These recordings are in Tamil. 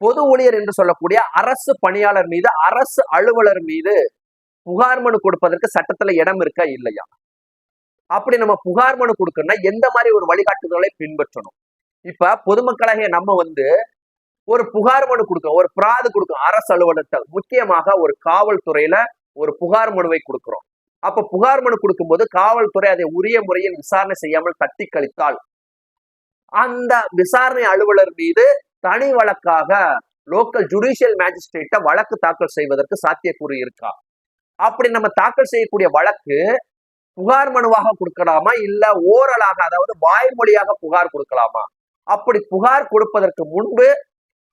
பொது ஊழியர் என்று சொல்லக்கூடிய அரசு பணியாளர் மீது அரசு அலுவலர் மீது புகார் மனு கொடுப்பதற்கு சட்டத்துல இடம் இருக்கா இல்லையா? அப்படி நம்ம புகார் மனு கொடுக்கணும்னா எந்த மாதிரி ஒரு வழிகாட்டுதலை பின்பற்றணும்? இப்ப பொதுமக்களாகிய நம்ம வந்து ஒரு புகார் மனு கொடுக்கணும் ஒரு பிராது கொடுக்கணும். அரசு அலுவலகத்தை முக்கியமாக ஒரு காவல்துறையில ஒரு புகார் மனுவை கொடுக்கிறோம். அப்ப புகார் மனு கொடுக்கும்போது காவல்துறை அதை உரிய முறையில் விசாரணை செய்யாமல் தட்டி கழித்தால் அந்த விசாரணை அலுவலர் மீது தனி வழக்காக லோக்கல் ஜுடிஷியல் மேஜிஸ்ட்ரேட்டை வழக்கு தாக்கல் செய்வதற்கு சாத்தியக்கூறு இருக்கா? அப்படி நம்ம தாக்கல் செய்யக்கூடிய வழக்கு புகார் மனுவாக கொடுக்கலாமா? இல்ல ஓரலாக அதாவது வாய்மொழியாக புகார் கொடுக்கலாமா? அப்படி புகார் கொடுப்பதற்கு முன்பு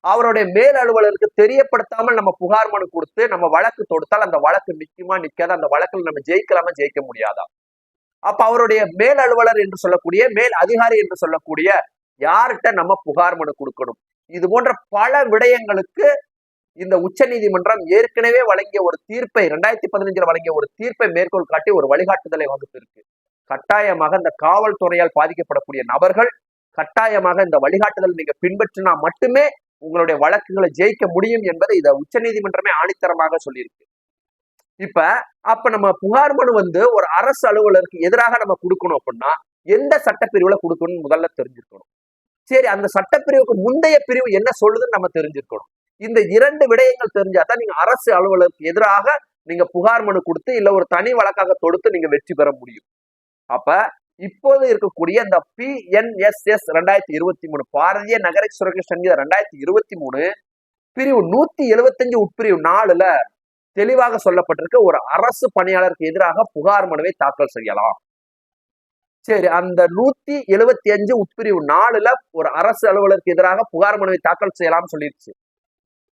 அவருடைய மேல் அலுவலருக்கு தெரியப்படுத்தாமல் நம்ம புகார் மனு கொடுத்து நம்ம வழக்கு தொடுத்தால் அந்த வழக்கு நிற்குமா நிக்காத? அந்த வழக்கில் நம்ம ஜெயிக்கலாமா ஜெயிக்க முடியாதா? அப்ப அவருடைய மேல் அலுவலர் என்று சொல்லக்கூடிய மேல் அதிகாரி என்று சொல்லக்கூடிய யார்கிட்ட நம்ம புகார் மனு கொடுக்கணும்? இது போன்ற பல விடயங்களுக்கு இந்த உச்ச நீதிமன்றம் ஏற்கனவே வழங்கிய ஒரு தீர்ப்பை ரெண்டாயிரத்தி பதினஞ்சுல வழங்கிய ஒரு தீர்ப்பை மேற்கோள் காட்டி ஒரு வழிகாட்டுதலை வகுத்திருக்கு கட்டாயமாக இந்த காவல்துறையால் பாதிக்கப்படக்கூடிய நபர்கள் கட்டாயமாக இந்த வழிகாட்டுதல் நீங்க பின்பற்றினா மட்டுமே உங்களுடைய வழக்குகளை ஜெயிக்க முடியும் என்பதை இதை உச்ச நீதிமன்றமே ஆணித்தரமாக சொல்லியிருக்கு. இப்ப அப்ப நம்ம புகார் மனு வந்து ஒரு அரசு அலுவலருக்கு எதிராக நம்ம கொடுக்கணும் அப்படின்னா எந்த சட்டப்பிரிவுல கொடுக்கணும்னு முதல்ல தெரிஞ்சிருக்கணும். சரி அந்த சட்டப்பிரிவுக்கு முந்தைய பிரிவு என்ன சொல்லுதுன்னு நம்ம தெரிஞ்சிருக்கணும். இந்த இரண்டு விடயங்கள் தெரிஞ்சாதான் நீங்க அரசு அலுவலருக்கு எதிராக நீங்க புகார் மனு கொடுத்து இல்ல ஒரு தனி வழக்காக தொடுத்து நீங்க வெற்றி பெற முடியும். அப்ப இப்போது இருக்கக்கூடிய இந்த பிஎன்எஸ்எஸ் ரெண்டாயிரத்தி இருபத்தி மூணு பாரதிய நகர சுரங்க சங்கீதம் ரெண்டாயிரத்தி இருபத்தி மூணு பிரிவு நூத்தி எழுபத்தஞ்சு உட்பிரிவு நாலுல தெளிவாக சொல்லப்பட்டிருக்க ஒரு அரசு பணியாளருக்கு எதிராக புகார் மனுவை தாக்கல் செய்யலாம். சரி அந்த நூத்தி எழுபத்தி அஞ்சு உட்பிரிவு நாலுல ஒரு அரசு அலுவலருக்கு எதிராக புகார் மனுவை தாக்கல் செய்யலாம்னு சொல்லிருச்சு.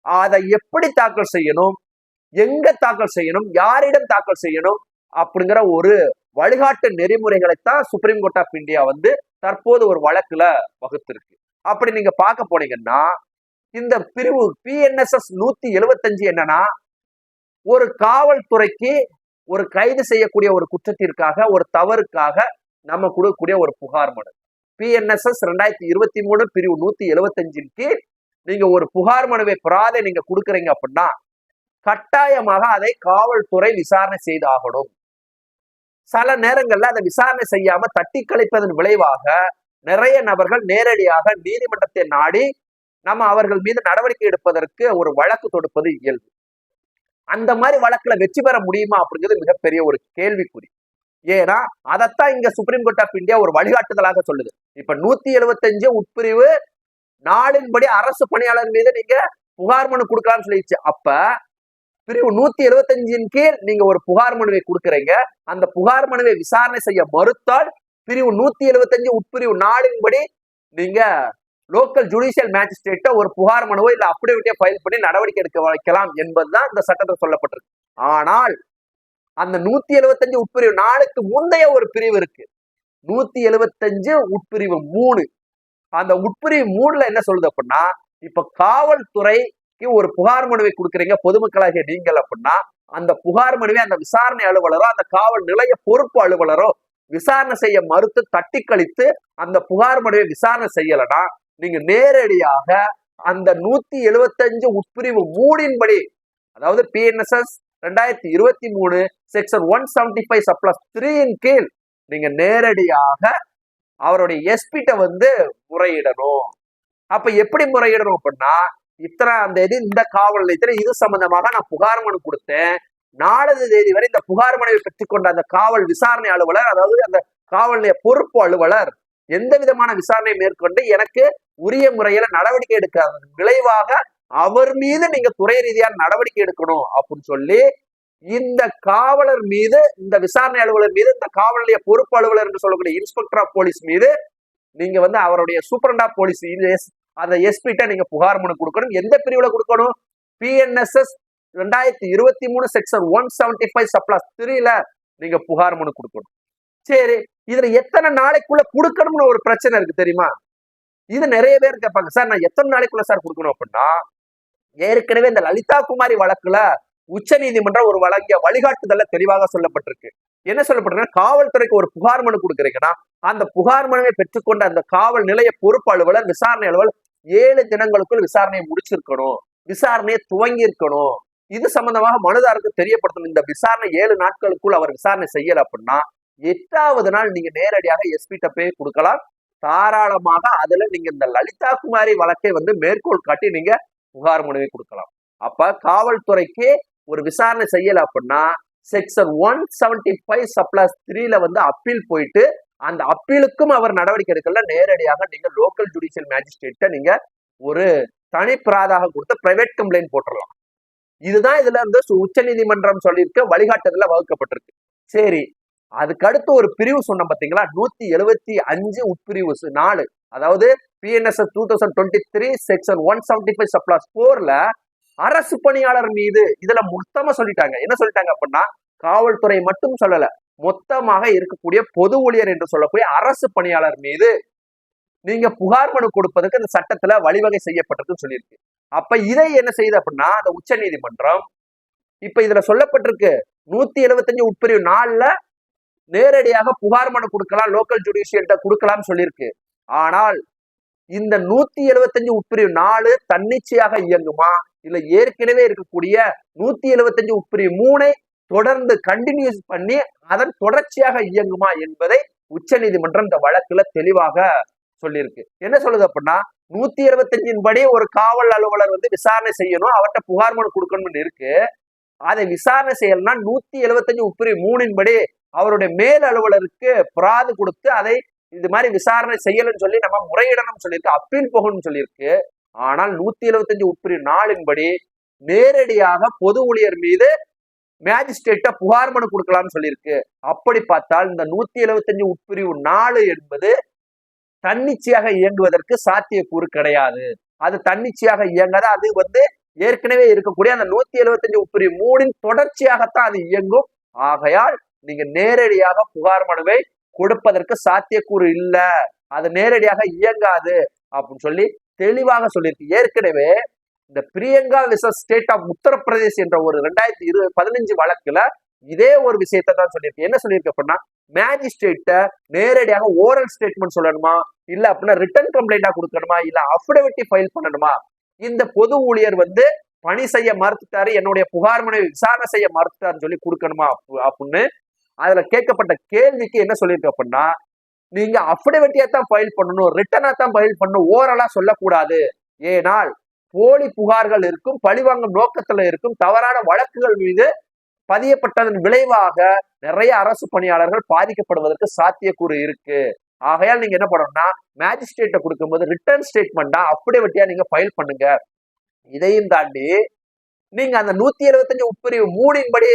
அதை எப்படி தாக்கல் செய்யணும்? எங்க தாக்கல் செய்யணும்? யாரிடம் தாக்கல் செய்யணும்? அப்படிங்கிற ஒரு வழிகாட்டு நெறிமுறைகளைத்தான் சுப்ரீம் கோர்ட் ஆஃப் இந்தியா வந்து தற்போது ஒரு வழக்குல வகுத்திருக்கு. அப்படி நீங்க பார்க்க போனீங்கன்னா இந்த பிரிவு பிஎன்எஸ்எஸ் நூத்தி எழுபத்தஞ்சு என்னன்னா ஒரு காவல்துறைக்கு ஒரு கைது செய்யக்கூடிய ஒரு குற்றத்திற்காக ஒரு தவறுக்காக நம்ம கொடுக்கக்கூடிய ஒரு புகார் மனு. பிஎன்எஸ்எஸ் ரெண்டாயிரத்தி இருபத்தி மூணு பிரிவு நூத்தி எழுபத்தஞ்சின் கீழ் நீங்க ஒரு புகார் மனுவை பெறாத நீங்க கொடுக்குறீங்க அப்படின்னா கட்டாயமாக அதை காவல்துறை விசாரணை செய்து ஆகணும் சில நேரங்கள்ல அதை விசாரணை செய்யாம தட்டி கழிப்பதன் விளைவாக நிறைய நபர்கள் நேரடியாக நீதிமன்றத்தை நாடி நம்ம அவர்கள் மீது நடவடிக்கை எடுப்பதற்கு ஒரு வழக்கு தொடுப்பது இயல்பு. அந்த மாதிரி வழக்குல வெற்றி பெற முடியுமா அப்படிங்கிறது மிகப்பெரிய ஒரு கேள்விக்குறி. ஏன்னா அதைத்தான் இங்க சுப்ரீம் கோர்ட் ஆஃப் இந்தியா ஒரு வழிகாட்டுதலாக சொல்லுது. இப்ப நூத்தி எழுபத்தஞ்சு உட்பிரிவு நாளின்படி அரசு பணியாளர் மீது நீங்க புகார் மனு கொடுக்கலாம்னு சொல்லிடுச்சு. அப்ப பிரிவு நூத்தி எழுபத்தஞ்சின் கீழ் நீங்க ஒரு புகார் மனுவை கொடுக்குறீங்க. அந்த புகார் மனுவை விசாரணை செய்ய மறுத்தால் பிரிவு நூத்தி எழுபத்தஞ்சு உட்பிரிவு நாளின்படி நீங்க லோக்கல் ஜுடிஷியல் மேஜிஸ்ட்ரேட்ட ஒரு புகார் மனுவோ இல்ல அப்படியே ஃபைல் பண்ணி நடவடிக்கை எடுக்க வைக்கலாம் என்பதுதான் இந்த சட்டத்தில் சொல்லப்பட்டிருக்கு. ஆனால் அந்த நூத்தி எழுபத்தஞ்சு உட்பிரிவு நாளுக்கு முந்தைய ஒரு பிரிவு இருக்கு. நூத்தி எழுபத்தஞ்சு உட்பிரிவு மூணு. அந்த உட்பிரிவு மூணுல என்ன சொல்லுது அப்படின்னா இப்ப காவல்துறைக்கு ஒரு புகார் மனுவை கொடுக்குறீங்க பொதுமக்களாகிய நீங்கள் அப்படின்னா அந்த புகார் மனுவை அந்த விசாரணை அலுவலரோ அந்த காவல் நிலைய பொறுப்பு அலுவலரோ விசாரணை செய்ய மறுத்து தட்டி கழித்து அந்த புகார் மனுவை விசாரணை செய்யலைன்னா நீங்க நேரடியாக அந்த நூத்தி எழுபத்தஞ்சு உட்பிரிவு மூணின்படி அதாவது பிஎன்எஸ்எஸ் ரெண்டாயிரத்தி இருபத்தி மூணு section one seventy five subclause த்ரீயின் கீழ் நீங்க நேரடியாக அவருடைய எஸ்பிட்ட வந்து முறையிடணும். அப்ப எப்படி முறையிடணும் அப்படின்னா இத்தனை அந்த தேதி இந்த காவல் நிலையத்தில் இது சம்பந்தமாக நான் புகார் மனு கொடுத்தேன். நாலாவது தேதி வரை இந்த புகார் மனுவை பெற்றுக்கொண்ட அந்த காவல் விசாரணை அலுவலர் அதாவது அந்த காவல் நிலைய பொறுப்பு அலுவலர் எந்த விதமான விசாரணை மேற்கொண்டு எனக்கு உரிய முறையில நடவடிக்கை எடுக்காத விளைவாக அவர் மீது நீங்க துறை ரீதியான நடவடிக்கை எடுக்கணும் அப்படின்னு சொல்லி இந்த காவலர் மீது இந்த விசாரணை அலுவலர் மீது இந்த காவல் நிலைய பொறுப்பு அலுவலர் என்று சொல்லக்கூடிய இன்ஸ்பெக்டர் ஆஃப் போலீஸ் மீது நீங்க வந்து அவருடைய சூப்பரண்ட் ஆஃப் போலீஸ் அந்த எஸ்பிட்ட நீங்க புகார் மனு கொடுக்கணும். எந்த பிரிவுல கொடுக்கணும்? பிஎன்எஸ்எஸ் ரெண்டாயிரத்தி இருபத்தி மூணு section one seventy five subclause த்ரீல நீங்க புகார் மனு கொடுக்கணும். சரி இதுல எத்தனை நாளைக்குள்ள கொடுக்கணும்னு ஒரு பிரச்சனை இருக்கு தெரியுமா? இது நிறைய பேர் கேட்பாங்க சார் நான் எத்தனை நாளைக்குள்ள சார் கொடுக்கணும்? அப்படின்னா ஏற்கனவே இந்த லலிதா குமாரி வழக்குல உச்ச நீதிமன்றம் ஒரு வழங்கிய வழிகாட்டுதல்ல தெளிவாக சொல்லப்பட்டிருக்கு. என்ன சொல்லப்பட்டிருக்குன்னா காவல்துறைக்கு ஒரு புகார் மனு கொடுக்குறீங்கன்னா அந்த புகார் மனுவை பெற்றுக்கொண்ட அந்த காவல் நிலைய பொறுப்பு அலுவலர் விசாரணை அலுவலர் ஏழு தினங்களுக்குள் விசாரணையை முடிச்சிருக்கணும். விசாரணையை துவங்கி இருக்கணும் இது சம்பந்தமாக மனுதாரருக்கு தெரியப்படுத்தணும். இந்த விசாரணை ஏழு நாட்களுக்குள் அவர் விசாரணை செய்யல அப்படின்னா எட்டாவது நாள் நீங்க நேரடியாக எஸ்பிட்ட போய் கொடுக்கலாம். தாராளமாக அதுல நீங்க இந்த லலிதா குமாரி வழக்கை வந்து மேற்கோள் காட்டி நீங்க புகார் மனுவை கொடுக்கலாம். அப்ப காவல்துறைக்கு ஒரு விசாரணை செய்யல அப்படின்னா section one seventy five subclause த்ரீல வந்து அப்பீல் போயிட்டு அந்த அப்பீலுக்கும் அவர் நடவடிக்கை எடுக்கல. நேரடியாக நீங்க லோக்கல் ஜுடிஷியல் மேஜிஸ்ட்ரேட்ட நீங்க ஒரு தனி தனிப்பிராதாக கொடுத்து பிரைவேட் கம்ப்ளைண்ட் போட்டுடலாம் இதுதான் இதுல இருந்து உச்ச நீதிமன்றம் சொல்லியிருக்க வழிகாட்டுதல வகுக்கப்பட்டிருக்கு. சரி அதுக்கடுத்து ஒரு பிரிவு சொன்னோம் பார்த்தீங்களா நூத்தி எழுபத்தி அஞ்சு உட்பிரிவு நாலு. அதாவது BNS two thousand twenty three section one seventy five subclause போர்ல அரசு பணியாளர் மீது இதுல மொத்தமா சொல்லிட்டாங்க. என்ன சொல்லிட்டாங்க அப்படின்னா காவல்துறை மட்டும் சொல்லல மொத்தமாக இருக்கக்கூடிய பொது ஊழியர் என்று சொல்லக்கூடிய அரசு பணியாளர் மீது நீங்க புகார் மனு கொடுப்பதற்கு இந்த சட்டத்துல வழிவகை செய்யப்பட்டிருக்குன்னு சொல்லியிருக்கு. அப்ப இதை என்ன செய்யுது அப்படின்னா அந்த உச்ச நீதிமன்றம் இப்ப இதுல சொல்லப்பட்டிருக்கு நூத்தி எழுபத்தஞ்சு உட்பிரிவு நாலுல நேரடியாக புகார் மனு கொடுக்கலாம் லோக்கல் ஜுடிஷியல்கிட்ட கொடுக்கலாம்னு சொல்லியிருக்கு. ஆனால் இந்த நூத்தி எழுபத்தஞ்சு உட்பிரிவு நாலு தன்னிச்சையாக இயங்குமா? இல்ல ஏற்கனவே இருக்கக்கூடிய நூத்தி எழுபத்தஞ்சு உட்பிரிவு மூணை தொடர்ந்து கண்டினியூஸ் பண்ணி அதன் தொடர்ச்சியாக இயங்குமா என்பதை உச்சநீதிமன்றம் இந்த வழக்குல தெளிவாக சொல்லியிருக்கு. என்ன சொல்லுது அப்படின்னா நூத்தி எழுபத்தஞ்சின் படி ஒரு காவல் அலுவலர் வந்து விசாரணை செய்யணும் அவர்கிட்ட புகார் மனு கொடுக்கணும்னு இருக்கு. அதை விசாரணை செய்யலன்னா நூத்தி எழுபத்தஞ்சு உட்பிரிவு மூணின் படி அவருடைய மேல் அலுவலருக்கு புறாது கொடுத்து அதை இது மாதிரி விசாரணை செய்யலன்னு சொல்லி நம்ம முறையிடணும்னு சொல்லியிருக்கு அப்பீல் போகணும்னு சொல்லியிருக்கு. ஆனால் நூத்தி எழுபத்தஞ்சு உட்பிரி நாளின்படி நேரடியாக பொது ஊழியர் மீது மேஜிஸ்ட்ரேட்ட புகார் மனு கொடுக்கலாம்னு சொல்லியிருக்கு. அப்படி பார்த்தால் இந்த நூத்தி எழுபத்தஞ்சு உட்பிரிவு நாலு என்பது தன்னிச்சையாக இயங்குவதற்கு சாத்தியக்கூறு கிடையாது. அது தன்னிச்சையாக இயங்காத அது வந்து ஏற்கனவே இருக்கக்கூடிய அந்த நூத்தி எழுபத்தஞ்சு உட்பிரிவு மூணின் தொடர்ச்சியாகத்தான் அது இயங்கும். ஆகையால் நீங்க நேரடியாக புகார் மனுவை கொடுப்பதற்கு சாத்தியக்கூறு இல்லை. அது நேரடியாக இயங்காது அப்படின்னு சொல்லி தெளிவாக சொல்லியிருக்கு. ஏற்கனவே இந்த Priyanka versus state of Uttar Pradesh என்ற ஒரு ரெண்டாயிரத்தி இரு பதினஞ்சு வழக்குல இதே ஒரு விஷயத்தை தான் சொல்லியிருக்கு. என்ன சொல்லியிருக்கு அப்படின்னா மேஜிஸ்ட்ரேட்ட நேரடியாக ஓரல் ஸ்டேட்மெண்ட் சொல்லணுமா? இல்ல அப்படின்னா ரிட்டர்ன் கம்ப்ளைண்டா கொடுக்கணுமா? இல்ல அஃபிடவிட்டி ஃபைல் பண்ணணுமா? இந்த பொது ஊழியர் வந்து பணி செய்ய மறுத்துட்டாரு என்னுடைய புகார் மனுவை விசாரணை செய்ய மறுத்துட்டாருன்னு சொல்லி கொடுக்கணுமா? அப்பு- அப்படின்னு அதுல கேட்கப்பட்ட கேள்விக்கு என்ன சொல்லியிருக்கு அப்படின்னா நீங்க அஃபிடவிட்டியா தான் ஃபைல் பண்ணணும் ரிட்டனா தான் ஃபைல் பண்ணணும் ஓரலா சொல்லக்கூடாது. ஏனால் போலி புகார்கள் இருக்கும் பழிவாங்கும் நோக்கத்துல இருக்கும் தவறான வழக்குகள் மீது பதியப்பட்டதன் விளைவாக நிறைய அரசு பணியாளர்கள் பாதிக்கப்படுவதற்கு சாத்தியக்கூறு இருக்கு. ஆகையால் நீங்க என்ன பண்ணணும்னா மேஜிஸ்ட்ரேட்டை கொடுக்கும்போது ரிட்டர்ன் ஸ்டேட்மெண்டா அஃபிடவிட்டியா நீங்க ஃபைல் பண்ணுங்க. இதையும் தாண்டி நீங்க அந்த நூத்தி எழுபத்தஞ்சு உட்பிரிவு மூடின்படி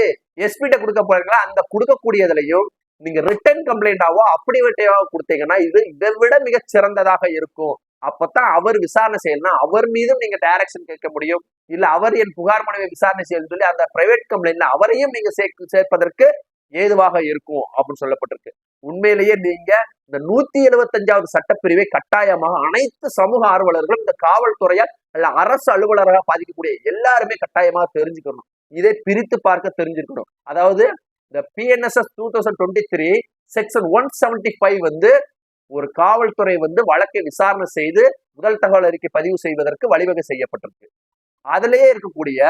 எஸ்பிட்ட கொடுக்க போறீங்களா? அந்த கொடுக்கக்கூடியதுலையும் நீங்க ரிட்டர்ன் கம்ப்ளைண்டாவோ அப்டிவேட்டிவாவோ கொடுத்தீங்கன்னா இது இதை விட மிக சிறந்ததாக இருக்கும். அப்பதான் அவர் விசாரணை செய்யலாம் அவர் மீதும் நீங்க டைரக்ஷன் கேட்க முடியும். இல்ல அவர் என் புகார் மனுவை விசாரணை செய்யணும்னு சொல்லி அந்த பிரைவேட் கம்ப்ளைண்ட்ல அவரையும் நீங்க சேர்ப்பதற்கு ஏதுவாக இருக்கும் அப்படின்னு சொல்லப்பட்டிருக்கு. உண்மையிலேயே நீங்க இந்த நூத்தி எழுபத்தஞ்சாவது சட்டப்பிரிவை கட்டாயமாக அனைத்து சமூக ஆர்வலர்களும் இந்த காவல்துறையால் அல்ல அரசு அலுவலராக பாதிக்கக்கூடிய எல்லாருமே கட்டாயமாக தெரிஞ்சுக்கணும். இதை பிரித்து பார்க்க தெரிஞ்சிருக்கணும். அதாவது இந்த BNSS two thousand twenty three section one seventy five வந்து ஒரு காவல்துறை வந்து வழக்கை விசாரணை செய்து முதல் தகவல் அறிக்கை பதிவு செய்வதற்கு வழிவகை செய்யப்பட்டிருக்கு. அதுலயே இருக்கக்கூடிய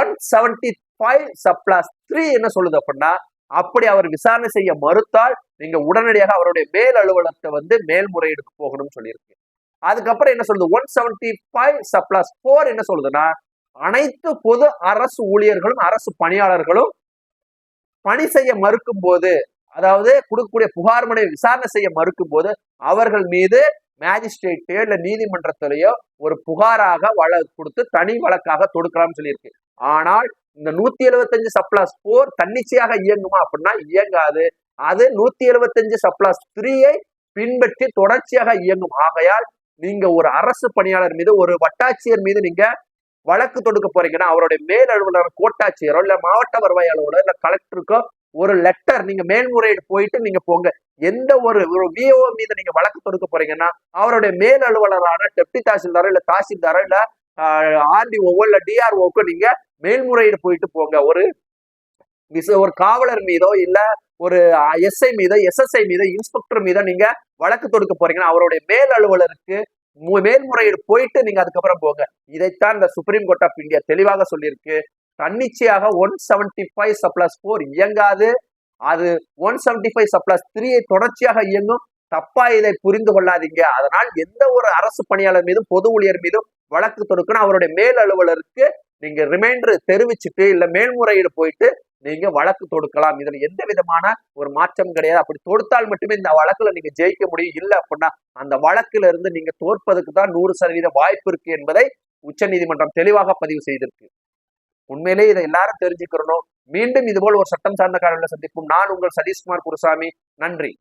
one seventy five subclause three என்ன சொல்லுது அப்படின்னா அப்படி அவர் விசாரணை செய்ய மறுத்தால் நீங்க உடனடியாக அவருடைய மேல் அலுவலகத்தை வந்து மேல்முறையீடுக்கு போகணும்னு சொல்லியிருக்கு அதுக்கப்புறம் என்ன சொல்லுது? One seventy five subclause four என்ன சொல்லுதுன்னா அனைத்து பொது அரசு ஊழியர்களும் அரசு பணியாளர்களும் பணி செய்ய மறுக்கும் போது அதாவது கொடுக்கக்கூடிய புகார் மனை விசாரணை செய்ய மறுக்கும் போது அவர்கள் மீது மேஜிஸ்ட்ரேட்டோ இல்ல நீதிமன்றத்திலேயோ ஒரு புகாராக வழ கொடுத்து தனி வழக்காக தொடுக்கலாம்னு சொல்லியிருக்கு. ஆனால் இந்த நூத்தி எழுபத்தஞ்சு சப்ளாஸ் போர் தன்னிச்சையாக இயங்குமா அப்படின்னா இயங்காது. அது நூத்தி எழுபத்தஞ்சு சப்ளாஸ் த்ரீயை பின்பற்றி தொடர்ச்சியாக இயங்கும். ஆகையால் நீங்க ஒரு அரசு பணியாளர் மீது ஒரு வட்டாட்சியர் மீது நீங்க வழக்கு தொடுக்க போறீங்கன்னா அவருடைய மேல் அலுவலர் கோட்டாட்சியரோ இல்ல மாவட்ட வருவாய் அலுவலர் இல்ல கலெக்டருக்கோ ஒரு லெட்டர் நீங்க மேல்முறையீடு போயிட்டு நீங்க போங்க. எந்த ஒரு ஒரு விஓ மீது நீங்க வழக்கு தொடுக்க போறீங்கன்னா அவருடைய மேல் அலுவலரான டெப்டி தாசில்தாரோ இல்ல தாசில்தாரோ இல்ல ஆர்டிஓவோ இல்ல டிஆர்ஓக்கோ நீங்க மேல்முறையீடு போயிட்டு போங்க. ஒரு ஒரு காவலர் மீதோ இல்ல ஒரு எஸ்ஐ மீதோ எஸ்எஸ்ஐ மீதோ இன்ஸ்பெக்டர் மீதோ நீங்க வழக்கு தொடுக்க போறீங்கன்னா அவருடைய மேல் அலுவலருக்கு மேல்முறையீடு போயிட்டு நீங்க அதுக்கப்புறம் போங்க. இதைத்தான் இந்த சுப்ரீம் கோர்ட் ஆஃப் இந்தியா தெளிவாக சொல்லியிருக்கு. தன்னிச்சையாக one seventy five subclause four இயங்காது. அது ஒன் செவன்டி ஃபைவ் சப்ளஸ் த்ரீயை தொடர்ச்சியாக இயங்கும். தப்பா இதை புரிந்து கொள்ளாதீங்க. அதனால் எந்த ஒரு அரசு பணியாளர் மீதும் பொது ஊழியர் மீதும் வழக்கு தொடுக்கணும். அவருடைய மேல் அலுவலருக்கு நீங்க ரிமைண்டர் தெரிவிச்சுட்டு இல்ல மேல்முறையீடு போயிட்டு நீங்க வழக்கு தொடுக்கலாம். இதுல எந்த விதமான ஒரு மாற்றம் கிடையாது. அப்படி தொடுத்தால் மட்டுமே இந்த வழக்குல நீங்க ஜெயிக்க முடியும். இல்ல அப்படின்னா அந்த வழக்குல இருந்து நீங்க தோற்பதுக்கு தான் நூறு சதவீத வாய்ப்பு இருக்கு என்பதை உச்சநீதிமன்றம் தெளிவாக பதிவு செய்திருக்கு. உண்மையிலேயே இதை எல்லாரும் தெரிஞ்சுக்கிறணும். மீண்டும் இதுபோல் ஒரு சட்டம் சார்ந்த காலையில் சந்திப்போம். நான் உங்கள் சதீஷ்குமார் குருசாமி. நன்றி.